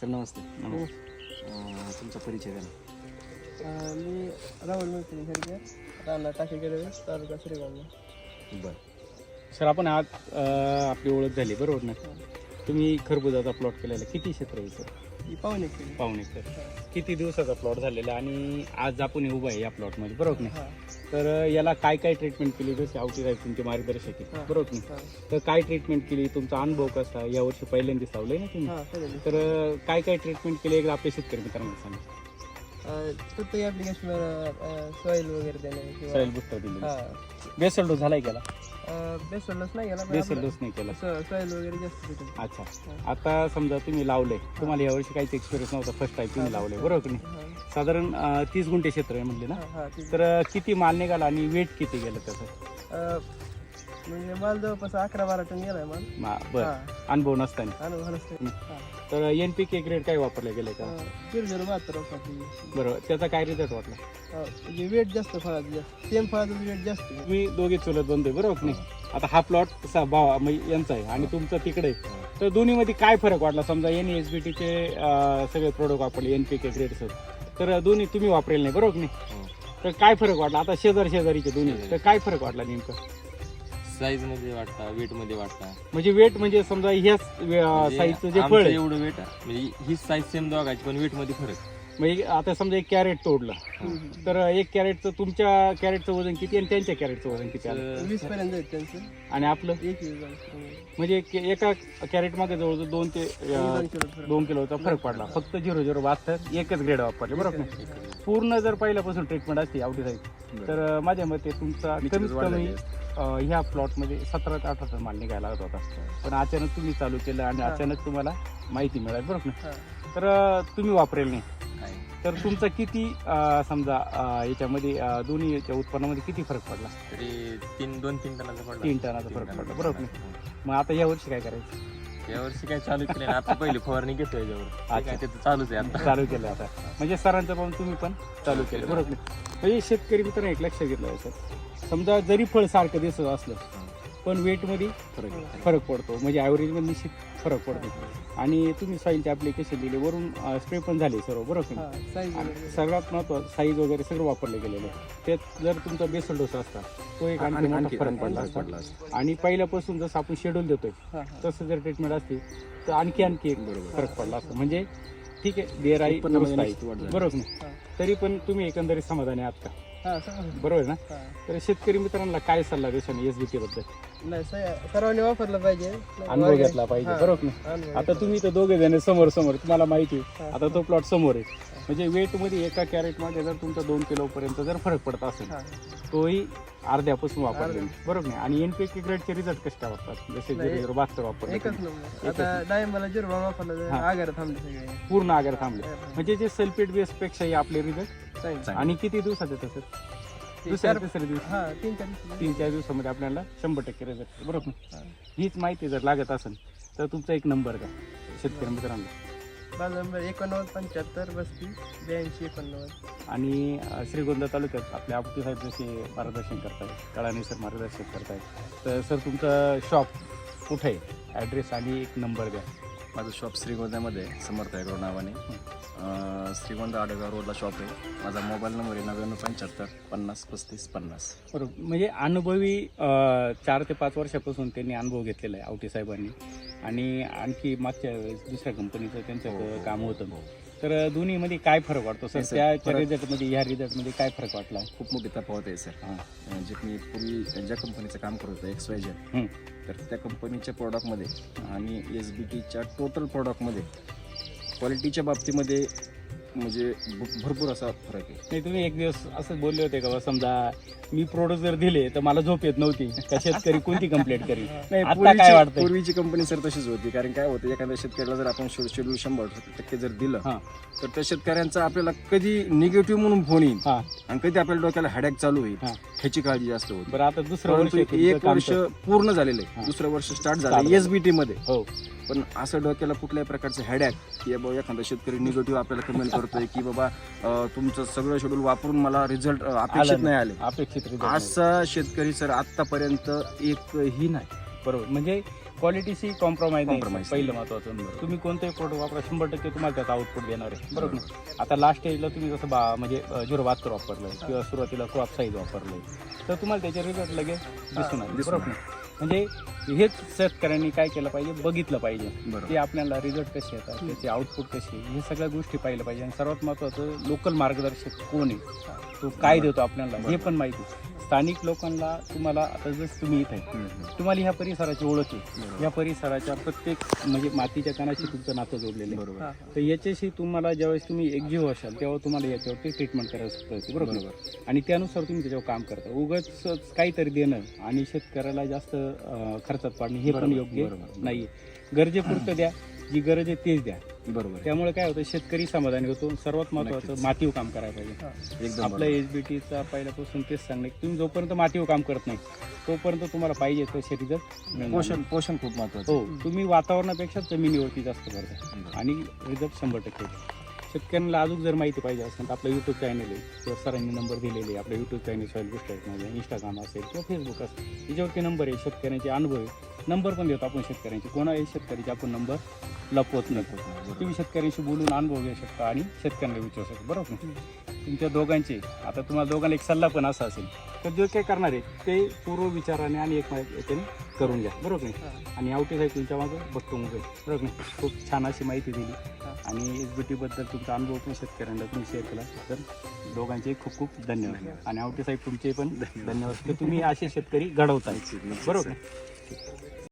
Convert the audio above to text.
Sir नमस्ते. नमस्ते. अं, तुमचा परिचय द्या ना. अं, मी राहुल मिळते खरकर राहणार टाकेकडे तालुका श्रीगोंदा. बरं. सर आपण आज अं, आपली ओळख झाली बरोबर ना? तुम्ही खरबुजाचा प्लॉट केलेला किती क्षेत्र आहे सर? ही पाहुणे केली पाहुणे किती दिवसाचा प्लॉट झालेला आणि आज आपण हे उभा आहे या प्लॉटमध्ये बरोबर नाही? हा. तर याला काय काय ट्रीटमेंट केली? जसे औषध आहे तुमचे मार्गदर्शक आहे हा. बरोबर नाही? हा. तर काय ट्रीटमेंट केली? तुमचा अनुभव कसा? यावर्षी पहिल्यांदा सावलंय ना तुम्ही? हा चालेल तर अं, काय काय ट्रीटमेंट केली? एकदा आपल्या शेतकरी मित्रांना सांगा. अं, फक्त ॲप्लिकेशन सॉईल वगैरे देणे किंवा सॉईल बुस्टर दिली हा. बेसल डोस झालाय केला बेसोलच नाही गेला बेसल डोस नाही केला. सॉईल वगैरे जास्त भेटेल अच्छा. आता समजा तुम्ही लावले तुम्हाला यावर्षी काहीच एक्सपिरियन्स नव्हता फर्स्ट टाइम तुम्ही लावले बरोबर की नाही? साधारण तीस गुंठे क्षेत्र आहे म्हणले ना? तर किती माल निघाला आणि वेट किती गेलं त्याचं? म्हणजे माल जवळपास अकरा बारा टन गेलाय माल. मा- बरं. हा. अनुभव नसताना. अनुभव नसते हा. तर एन पी के ग्रेड काय वापरले गेले का? झिरो झिरो बहात्तर वापरते. त्याचा काय रिझल्ट वाटला? हा, म्हणजे वेट जास्त फळाचं जास्त. सेम फळाचं वेट जास्त आहे. तुम्ही दोघे चुलत बंधू आहे, बरोबर की नाही? आता हा प्लॉट भावा म्हणजे यांचा आहे आणि तुमचं तिकडे आहे. तर दोन्हीमध्ये काय फरक वाटला? समजा एन एस बी टीचे सगळे प्रोडक्ट वापरले एन पी के ग्रेडचं तर दोन्ही तुम्ही वापरेल नाही बरोबर की नाही? तर काय फरक वाटला? आता शेजार शेजारीचे दोन्ही तर काय फरक वाटला नेमकं? साईजमध्ये वाटता वेटमध्ये वाटता. म्हणजे वेट म्हणजे समजा ह्याच साईजचं जे आमचं फळ आहे. एवढं वेट म्हणजे ही साईज सेम दोघांची पण वेटमध्ये फरक म्हणजे आता समजा एक कॅरेट तोडलं. तर एक कॅरेटचं तुमच्या कॅरेटचं वजन किती आणि त्यांच्या कॅरेटचं वजन किती आलं? वीस पर्यंत आहेत त्यांचं. आणि आपलं? एक जाईल. म्हणजे एक- एका कॅरेटमध्ये जवळजवळ दोन ते दोन अं, किलोचा फरक पडला. फक्त झिरो झिरो बहात्तर एकच ग्रेड वापरले बरोबर? नाही पूर्ण जर पहिल्यापासून ट्रीटमेंट असते आवडी साईज तर अं, माझ्या मते तुमचा कमीत कमी अं, ह्या प्लॉटमध्ये सतरा ते अठरा टन माल निघायला लागत होता. पण अचानक तुम्ही चालू केलं आणि हा. अचानक तुम्हाला माहिती मिळाली बरोबर? ना हा. तर अं, तुम्ही वापरेल नाही. तर तुमचा किती अं, समजा अं, याच्यामध्ये अं, दोन्ही याच्या उत्पन्नामध्ये किती फरक पडला? तरी तीन दोन तीन टनाचा पडला. तीन टनाचा फरक पडला. बरोबर. मग आता या वर्षी काय करायचं? या वर्षी काय चालू केलं आता पहिली फवारणी घेतोय याच्यावर. ते काय त्याचं चालूच आहे आता. चालू केलं आता. म्हणजे सरांचं पाहून तुम्ही पण चालू केलं. बरोबर? म्हणजे शेतकरी मित्रांनो एक लक्ष घेतलं याच्यात. समजा जरी फळ सारखं दिसत असलं पण वेटमध्ये फरक. फरक पडतो म्हणजे ॲव्हरेजमध्ये निश्चित फरक पडतो आणि तुम्ही सॉईलचे ॲप्लिकेशन दिले वरून स्प्रे पण झाले सर्व बरोबर की. सगळ्यात महत्त्वाचं साईज वगैरे सगळं वापरले गेलेलं त्यात जर तुमचा बेसल डोस असता तो एक आणखी मोठा फरक पडला असता आणि पहिल्यापासून जसं आपण शेड्यूल देतोय. तसं जर ट्रीटमेंट असते तर आणखी आणखी एक फरक पडला असतो म्हणजे ठीक आहे देर आई आहे. बरोबर ना. तरी पण तुम्ही एकंदरीत समाधानी आहात का. बरोबर ना. तर शेतकरी मित्रांना काय सल्ला देशाने एस बी टी बद्दल नाही स- सर्वांनी वापरलं पाहिजे अनुभव घेतला पाहिजे हा. बरोबर ना अनुभव आता. तुम्ही तर दोघे जण समोर समोर तुम्हाला माहिती आहे. आता तो प्लॉट समोर आहे म्हणजे वेटमध्ये एका कॅरेटमध्ये जर तुमचा दोन किलो पर्यंत जर फरक पडत असेल हा. तोही अर्ध्यापासून वापरले. बरोबर नाही आणि एनपीके ग्रेडचे रिझल्ट कसे काय वापरतात जसे नाही. झिरो बहात्तर वापरले एकच नंबर आता डाळिंबाला जिरवा वापरला तर हा. आगार थांबले सगळे पूर्ण आगर थांबले म्हणजे जे सल्फेट बेस पेक्षा आपले रिझल्ट. आणि किती दिवसात येतं सर दुसऱ्या चार- तिसऱ्या दिवशी. हा तीन चार दिवसात. तीन चार दिवसामध्ये आपल्याला शंभर टक्के रिझल्ट बरोबर? ना? हीच माहिती जर लागत असेल तर तुमचा एक नंबर का शेतकरी मित्रांना. माझा नंबर एकोणनव्वद पंच्याहत्तर बस्तीस ब्याऐंशी एकोणनव्वद. आणि अ, श्रीगोंदा तालुक्यात आपले आपटे साहेब जसे मार्गदर्शन करतायत कळाने सर मार्गदर्शन करतायत. तर सर तुमचं शॉप कुठे आहे? ॲड्रेस आणि एक नंबर द्या माझं शॉप श्रीगोंद्यामध्ये आहे, समर्थ ॲग्रो नावाने. श्रीगोंदा आडेगाव रोडला शॉप आहे. माझा मोबाईल नंबर आहे नव्याण्णव पंच्याहत्तर पन्नास पस्तीस पन्नास. बरोबर. म्हणजे अनुभवी अ, चार ते पाच वर्षापासून त्यांनी अनुभव घेतलेला आहे आवटे साहेबांनी. आणि आणखी मागच्या वेळेस दुसऱ्या कंपनीचं त्यांचं काम होतं. तर दोन्हीमध्ये काय फरक वाटतो सर? सर, त्या फरक- रिझल्टमध्ये ह्या रिझल्टमध्ये काय फरक वाटला? खूप मोठी तफावत आहे सर. हां. जे मी पूर्वी ज्या कंपनीचं काम करत होतो एक्स वाय हं. तर त्या कंपनीच्या प्रॉडक्टमध्ये आणि एस बी टीच्या टोटल प्रॉडक्टमध्ये क्वालिटीच्या बाबतीमध्ये म्हणजे भरपूर असा फरक आहे. नाही तुम्ही एक दिवस असं बोलले होते का बा समजा मी प्रोडक्ट जर दिले तर मला झोप येत नव्हती का शेतकरी कोणती कंप्लेंट करेल? नाही आता काय पूर्वीची वाटतंय? पूर्वीची कंपनी सर तशीच होती कारण काय होतं एखाद्या शेतकऱ्याला जर आपण शेड्यूल शंभर टक्के जर दिलं हां. तर त्या शेतकऱ्यांचा आपल्याला कधी निगेटिव्ह म्हणून फोन येईल. हां. आणि कधी आपल्याला डोक्याला हॅडॅक चालू होईल हां. ह्याची काळजी जास्त होती. बरं आता दुसरं वर्ष परंतु आहे तुमचं एक काम वर्ष पूर्ण झालेलं हां. आहे दुसरं वर्ष स्टार्ट झालं. एसबीटी मध्ये. हो. पण असं डोक्याला कुठल्याही प्रकारचं हॅडॅक की बाबा एखादा शेतकरी निगेटिव्ह आपल्याला कमेंट करतोय की बाबा तुमचं सगळं शेड्यूल वापरून मला रिझल्ट अपेक्षित नाही आले. अपेक्षित. असा शेतकरी सर आतापर्यंत एकही नाही. बरोबर. म्हणजे क्वालिटीशी कॉम्प्रोमाइज Compromise पहिलं महत्वाचं. तुम्ही कोणतेही प्रोडक्ट वापरा शंभर टक्के तुम्हाला त्याचा आउटपुट देणार आहे. बरोबर ना? आता लास्ट स्टेजला तुम्ही जसं बा म्हणजे झिरो वापरलं किंवा सुरुवातीला क्रॉप साईज वापरलं तर तुम्हाला त्याचे रिझल्ट लगेच दिसून आले. बरोबर ना? म्हणजे हेच शेतकऱ्यांनी काय केलं पाहिजे? बघितलं पाहिजे. ते आपल्याला रिझल्ट कसे येतात त्याचे आउटपुट कसे हे सगळ्या गोष्टी पाहिलं पाहिजे. आणि सर्वात महत्त्वाचं लोकल मार्गदर्शक कोण आहे? तो काय देतो आपल्याला? हे पण माहिती. स्थानिक लोकांना तुम्हाला आता जसं तुम्ही इथे. तुम्हाला ह्या परिसराची ओळख आहे. या परिसराच्या प्रत्येक म्हणजे मातीच्या कणाशी तुमचं नातं जोडलेलं आहे. बरोबर. तर याच्याशी तुम्हाला ज्यावेळेस तुम्ही एकजीव असाल तेव्हा तुम्हाला याच्यावरती ट्रीटमेंट करायचं असते बरोबर? बरोबर. आणि त्यानुसार तुम्ही त्याच्यावर काम करता. उगाच काहीतरी देणं आणि शेतकऱ्याला जास्त खर्चात पाडणे हे पण योग्य. नाही गरजेपुरतं द्या. जी गरज आहे तेच द्या. बरोबर. त्यामुळे काय होतं शेतकरी समाधानी होतो. सर्वात महत्वाचं. मातीव काम करायला पाहिजे. एकदम आपलं बरोबर. एच बी टीचा पहिल्यापासून तेच सांगणे तुम्ही जोपर्यंत मातीव काम करत नाही तोपर्यंत तुम्हाला पाहिजे तसे रिझल्ट पोषण. पोषण खूप महत्वाचं हो तुम्ही वातावरणापेक्षा जमिनीवरती जास्त करता. आणि रिझल्ट शंभर टक्के. शेतकऱ्यांना अजून जर माहिती पाहिजे असेल तर आपलं यूट्यूब चॅनल आहे. किंवा सरांनी नंबर दिलेले आहे. आपलं YouTube channel soil booster Instagram असेल किंवा फेसबुक असेल. याच्यावरती नंबर आहे. शेतकऱ्यांचे अनुभव आहे. नंबर पण देतो आपण शेतकऱ्यांचे. कोणाही शेतकऱ्याचे? आपण नंबर लपवत नाही. तुम्ही शेतकऱ्यांशी बोलून अनुभव घेऊ शकता आणि शेतकऱ्यांना विचारू शकता. बरोबर? तुमच्या दोघांचे. आता तुम्हाला दोघांना एक सल्ला पण असा असेल. तर जे काही करणार आहे ते पूर्व विचाराने आणि एक याच्याने करून घ्या. बरोबर नाही? आणि आवटी साहेब तुमच्या मागं बघतो मोबाईल. बरोबर नाही? खूप छान अशी माहिती दिली. आणि एस बी टीबद्दल तुमचा अनुभव पण शेतकऱ्यांना तुम्ही शेअर केला. तर दोघांचे खूप खूप धन्यवाद. आणि आवटे साहेब तुमचे पण धन्यवाद. की तुम्ही असे शेतकरी घडवताय. बरोबर